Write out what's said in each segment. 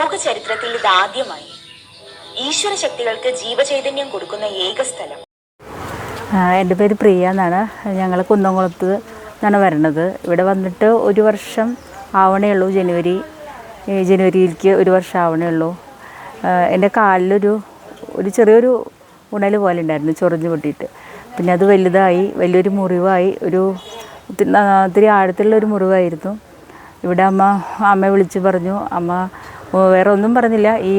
ലോക ചരിത്രത്തിൽ ഇതാദ്യമായി ഈശ്വര ശക്തികൾക്ക് ജീവചൈതന്യം കൊടുക്കുന്ന ഏക സ്ഥലം. എന്റെ പേര് പ്രിയ എന്നാണ്. ഞങ്ങൾ കുന്നംകുളത്ത് നിന്നാണ് വരണത് ഇവിടെ വന്നിട്ട് ഒരു വർഷം ആവണേ ഉള്ളൂ. ജനുവരി ജനുവരിയിലേക്ക് ഒരു വർഷം ആവണേ ഉള്ളൂ. എന്റെ കാലിലൊരു ഒരു ചെറിയൊരു ഉണൽ പോലെ ഉണ്ടായിരുന്നു ചൊറിഞ്ഞ് പൊട്ടിയിട്ട്. പിന്നെ അത് വലുതായി വലിയൊരു മുറിവായി ഒരു ഒത്തിരി ആഴത്തിലുള്ള ഒരു മുറിവായിരുന്നു. ഇവിടെ അമ്മ അമ്മ വിളിച്ച് പറഞ്ഞു അമ്മ വേറെ ഒന്നും പറഞ്ഞില്ല. ഈ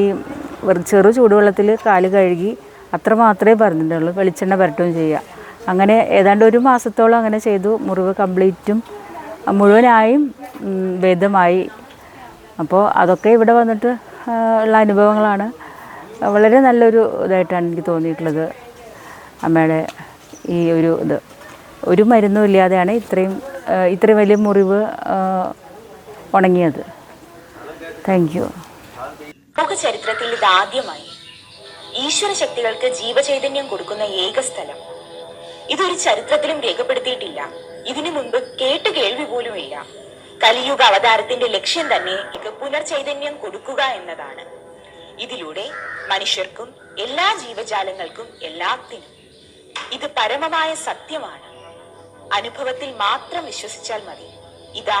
ചെറു ചൂടുവെള്ളത്തിൽ കാൽ കഴുകി അത്ര മാത്രമേ പറഞ്ഞിട്ടുള്ളൂ. വെളിച്ചെണ്ണ പുരട്ടുകയും ചെയ്യുക. അങ്ങനെ ഏതാണ്ട് ഒരു മാസത്തോളം അങ്ങനെ ചെയ്തു. മുറിവ് കംപ്ലീറ്റും മുഴുവനായും ഭേദമായി. അപ്പോൾ അതൊക്കെ ഇവിടെ വന്നിട്ട് ഉള്ള അനുഭവങ്ങളാണ്. വളരെ നല്ലൊരു ഇതായിട്ടാണ് എനിക്ക് തോന്നിയിട്ടുള്ളത്. അമ്മയുടെ ഈ ഒരു ഇത്. ഒരു മരുന്നും ഇല്ലാതെയാണ് ഇത്രയും ഇത്രയും വലിയ മുറിവ് ഉണങ്ങിയത്. താങ്ക് യു ലോക ചരിത്രത്തിൽ ഇതാദ്യമായി ഈശ്വര ശക്തികൾക്ക് ജീവചൈതന്യം കൊടുക്കുന്ന ഏക സ്ഥലം. ഇതൊരു ചരിത്രത്തിലും രേഖപ്പെടുത്തിയിട്ടില്ല. ഇതിനു മുൻപ് കേട്ട് കേൾവി പോലുമില്ല കലിയുഗ അവതാരത്തിന്റെ ലക്ഷ്യം തന്നെ ഇത് പുനർചൈതന്യം കൊടുക്കുക എന്നതാണ്. ഇതിലൂടെ മനുഷ്യർക്കും എല്ലാ ജീവജാലങ്ങൾക്കും എല്ലാത്തിനും ഇത് പരമമായ സത്യമാണ്. അനുഭവത്തിൽ മാത്രം വിശ്വസിച്ചാൽ മതി. ഇതാ